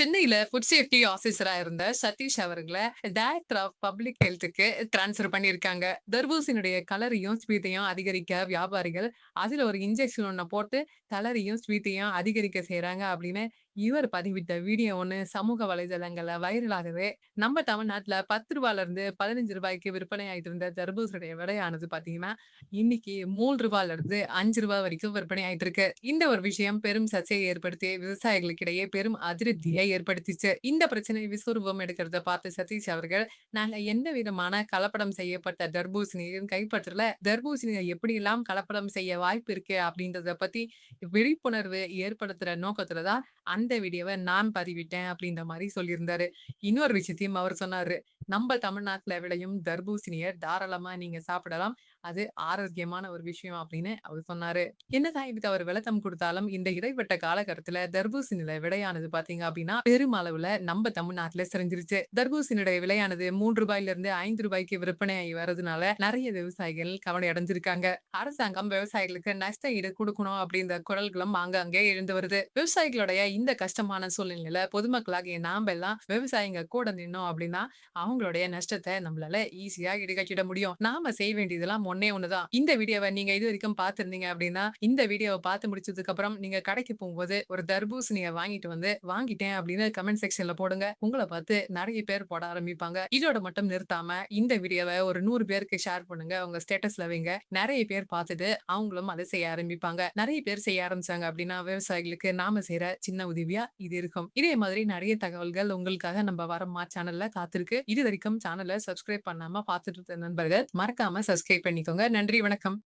சென்னையில food safety ஆபீசரா இருந்த சதீஷ் அவர்கள டைரக்டர் ஆஃப் பப்ளிக் ஹெல்த்துக்கு டிரான்ஸ்ஃபர் பண்ணியிருக்காங்க. தர்பூசினுடைய கலரையும், ஸ்வீட்டையும் அதிகரிக்க வியாபாரிகள் அதுல ஒரு இன்ஜெக்ஷன் ஒண்ண போட்டு கலரையும், ஸ்வீட்டையும் அதிகரிக்க செய்றாங்க அப்படின்னு இவர் பதிவிட்ட வீடியோ ஒன்று சமூக வலைதளங்கள்ல வைரலாகவே நம்ம தமிழ்நாட்டுல பத்து 10 இருந்து பதினஞ்சு ரூபாய்க்கு விற்பனை ஆயிட்டு இருந்த தர்பூசணியுடைய விலையானது பார்த்தீங்கன்னா, இன்னைக்கு மூன்று 3 இருந்து அஞ்சு 5 வரைக்கும் விற்பனை ஆயிட்டு இருக்கு. இந்த ஒரு விஷயம் பெரும் சர்ச்சையை ஏற்படுத்தி விவசாயிகளுக்கிடையே பெரும் அதிருப்தியை ஏற்படுத்திச்சு. இந்த பிரச்சனை விஸ்வரூபம் எடுக்கிறத பார்த்து சதீஷ் அவர்கள், நாங்க எந்த விதமான கலப்படம் செய்யப்பட்ட தர்பூசணியையும் கைப்பற்றல. தர்பூசணியை எப்படியெல்லாம் கலப்படம் செய்ய வாய்ப்பு இருக்கு அப்படின்றத பத்தி விழிப்புணர்வு ஏற்படுத்துற நோக்கத்துலதான் அந்த இந்த வீடியோவை நான் பதிவிட்டேன் அப்படின்ற மாதிரி சொல்லியிருந்தாரு. இன்னொரு விஷயத்தையும் அவர் சொன்னாரு. நம்ம தமிழ்நாட்டுல விளையும் தர்பூசணியர் தாராளமா நீங்க சாப்பிடலாம். அது ஆரோக்கியமான ஒரு விஷயம் அப்படின்னு அவர் சொன்னாரு. என்னதான் இதுக்கு அவர் விளக்கம் குடுத்தாலும், இந்த இடைப்பட்ட காலகட்டத்துல தர்பூசணியோட விடையானது பார்த்தீங்க அப்படின்னா, பெருமளவுல நம்ம தமிழ்நாட்டுல சரிஞ்சிருச்சு. தர்பூசணியுடைய விலையானது ரூ. 3லிருந்து ரூ. 5க்கு விற்பனையாகி வரதுனால நிறைய விவசாயிகள் கவலை அடைஞ்சிருக்காங்க. அரசாங்கம் விவசாயிகளுக்கு நஷ்ட ஈடு கொடுக்கணும் அப்படின்ற குரல்களும் ஆங்காங்கே எழுந்து வருது. விவசாயிகளுடைய இந்த கஷ்டமான சூழ்நிலையில பொதுமக்களாகிய நாம எல்லாம் விவசாயிங்க கூட நின்னோம் அப்படின்னா, அவங்க உங்களுடைய நஷ்டத்தை நம்மளால ஈஸியா ஈடுகட்டிட முடியும். நாம செய்ய வேண்டியதெல்லாம் ஒன்னே ஒண்ணுதான். இந்த வீடியோவை நீங்க இது வரைக்கும் பாத்திருந்தீங்க அப்படின்னா, இந்த வீடியோவை பார்த்து முடிச்சதுக்கு அப்புறம் நீங்க கடைக்கு போகும்போது ஒரு தர்பூசணிய வாங்கிட்டு வந்து, வாங்கிட்டேன் அப்படின்னு கமெண்ட் செக்ஷன்ல போடுங்க. உங்கள பார்த்து நிறைய பேர் போட ஆரம்பிப்பாங்க. இதோட மட்டும் நிறுத்தாம இந்த வீடியோவை ஒரு நூறு பேருக்கு ஷேர் பண்ணுங்க. உங்க ஸ்டேட்டஸ்ல வைங்க. நிறைய பேர் பார்த்துட்டு அவங்களும் அத செய்ய ஆரம்பிப்பாங்க. நிறைய பேர் செய்ய ஆரம்பிச்சாங்க அப்படின்னா, விவசாயிகளுக்கு நாம செய்யற சின்ன உதவியா இது இருக்கும். இதே மாதிரி நிறைய தகவல்கள் உங்களுக்காக நம்ம வரமா சேனல்ல காத்திருக்கு. இதுவரைக்கும் சேனலை சப்ஸ்கிரைப் பண்ணாம பார்த்துட்டு இருந்த நண்பர்கள் மறக்காம சப்ஸ்கிரைப் பண்ணிக்கோங்க. நன்றி, வணக்கம்.